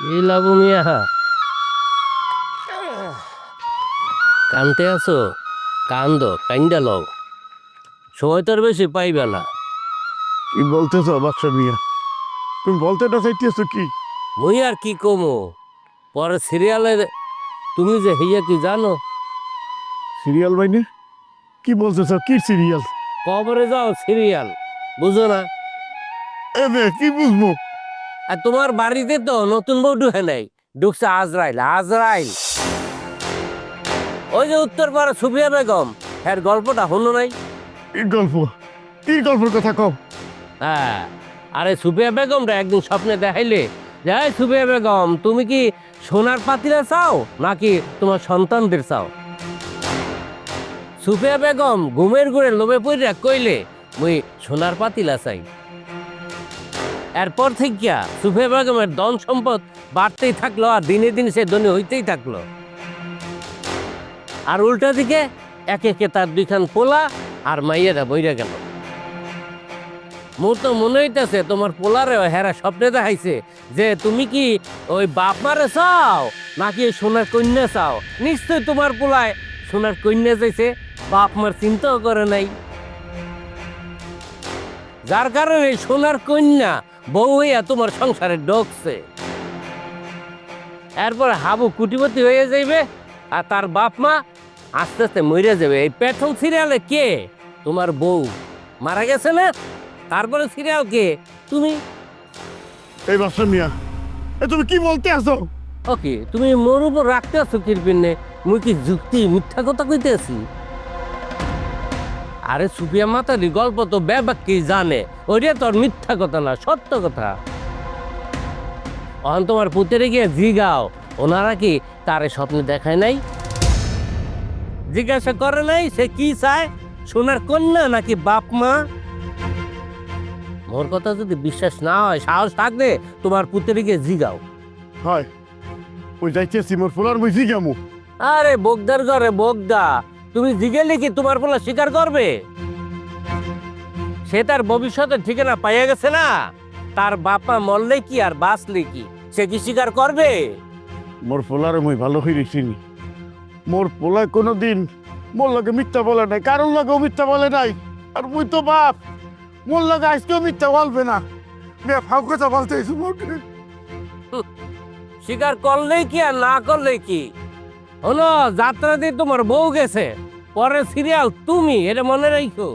এই লাবু মিয়া। কানতে আছো? কান্দ কাইন্দা লও। সময় তোর বেশি পাইবে না। কি বলতেছ বাক্সা মিয়া? তুমি বলতে না চাইতেছো কি? মুই আর কি কমো? পরে সিরিয়ালের তুমি যে হইয়া কি জানো? সিরিয়াল বাইনে কি বলতেছ? কি সিরিয়াল? কবরে যাও সিরিয়াল। বুঝো না? এ কি বুঝব? আর তোমার বাড়িতে তো নতুন বউ ঢুকে নাই ঢুকছে আজরাইল আজরাইল। ওই যে উত্তর পাড়া সুফিয়া বেগম এর গল্পটা হলো নাই? গল্প? কি গল্পের কথা কও? হ্যাঁ আরে সুফিয়া বেগমটা একদিন স্বপ্নে দেখাইলে যাই সুফিয়া বেগম তুমি কি সোনার পাতিলা চাও নাকি তোমার সন্তানদের চাও? সুফিয়া বেগম ঘুমের ঘুরে লোভে পড়িয়া কইলে মুই সোনার পাতিলা চাই। এরপর থেকে সুফিয়া বেগমের ধন সম্পদ বাড়তেই থাকল আর দিনে দিনে সে ধনী হইতেই থাকল। আর উল্টা দিকে একে একে তার দুইখান পোলা আর মাইয়েরা বইরা গেল। মোর তো মনে হইতেছে, তোমার পোলারে হেরা স্বপ্নে দেখাইছে যে তুমি কি ওই বাপ মারে চাও নাকি সোনার কন্যা চাও? নিশ্চয় তোমার পোলায় সোনার কন্যা চাইছে বাপ মার চিন্তাও করে নাই। যার কারণে সোনার কন্যা বউ হইয়া তোমার সংসারে ঢোকছে এরপর হাবু কুটিপতি হয়ে যাইবে আর তার বাপ মা আস্তে আস্তে মরে যাবে। এই প্রথম সিরিয়ালে কে? তোমার বউ। মারা গেছে না? তারপরে সিরিয়াল কে? তুমি? এই বাক্সা মিয়া এ তুমি কি বলতে আসো ওকে তুমি মোর উপর রাখতে আছো কিরপিনে? মুই কি যুক্তি মিথ্যা কথা কইতে আছি? আরে সুপিয়া মাতারি গল্প তো ব্যাপাককেই জানে। ওইটা তোর মিথ্যা কথা না সত্য কথা। অহন তোমার পুতেরে গিয়ে জিগাও। ওনারা কি তারে স্বপ্নে দেখায় নাই? জিজ্ঞাসা করে নাই সে কি চায়? সোনার কন্যা নাকি বাপ মা? মোর কথা যদি বিশ্বাস না হয় সাহস থাকলে তোমার পুতেরে গিয়ে জিগাও। হয়। ওই যাইতেছি মোর ফুলার মুই জিগামু। আরে বোগদার ঘরে বোগদা। তুমি জিগেলে কি তোমার বলা স্বীকার করবে? সে তার ভবিষ্যতের ঠিকানা পাইয়া গেছে না? তার বাপা মরলে কি আর বাঁচলে কি? সে কি স্বীকার করবে? মোর পোলারে মুই ভালো হয়ে চিনি মোর পোলা কোনো দিন মোর লগে মিথ্যা বলে নাই কারোর লগেও মিথ্যা বলে নাই। আর মুই তো বাপ মোর লগে আজকেও মিথ্যা বলবে না। মেয়ে ফাউ কথা বলতে স্বীকার করলেই কি আর না করলে কি? হলো যাত্রা দিয়ে তোমার বউ গেছে। পরে সিরিয়াল তুমি এটা মনে রাখো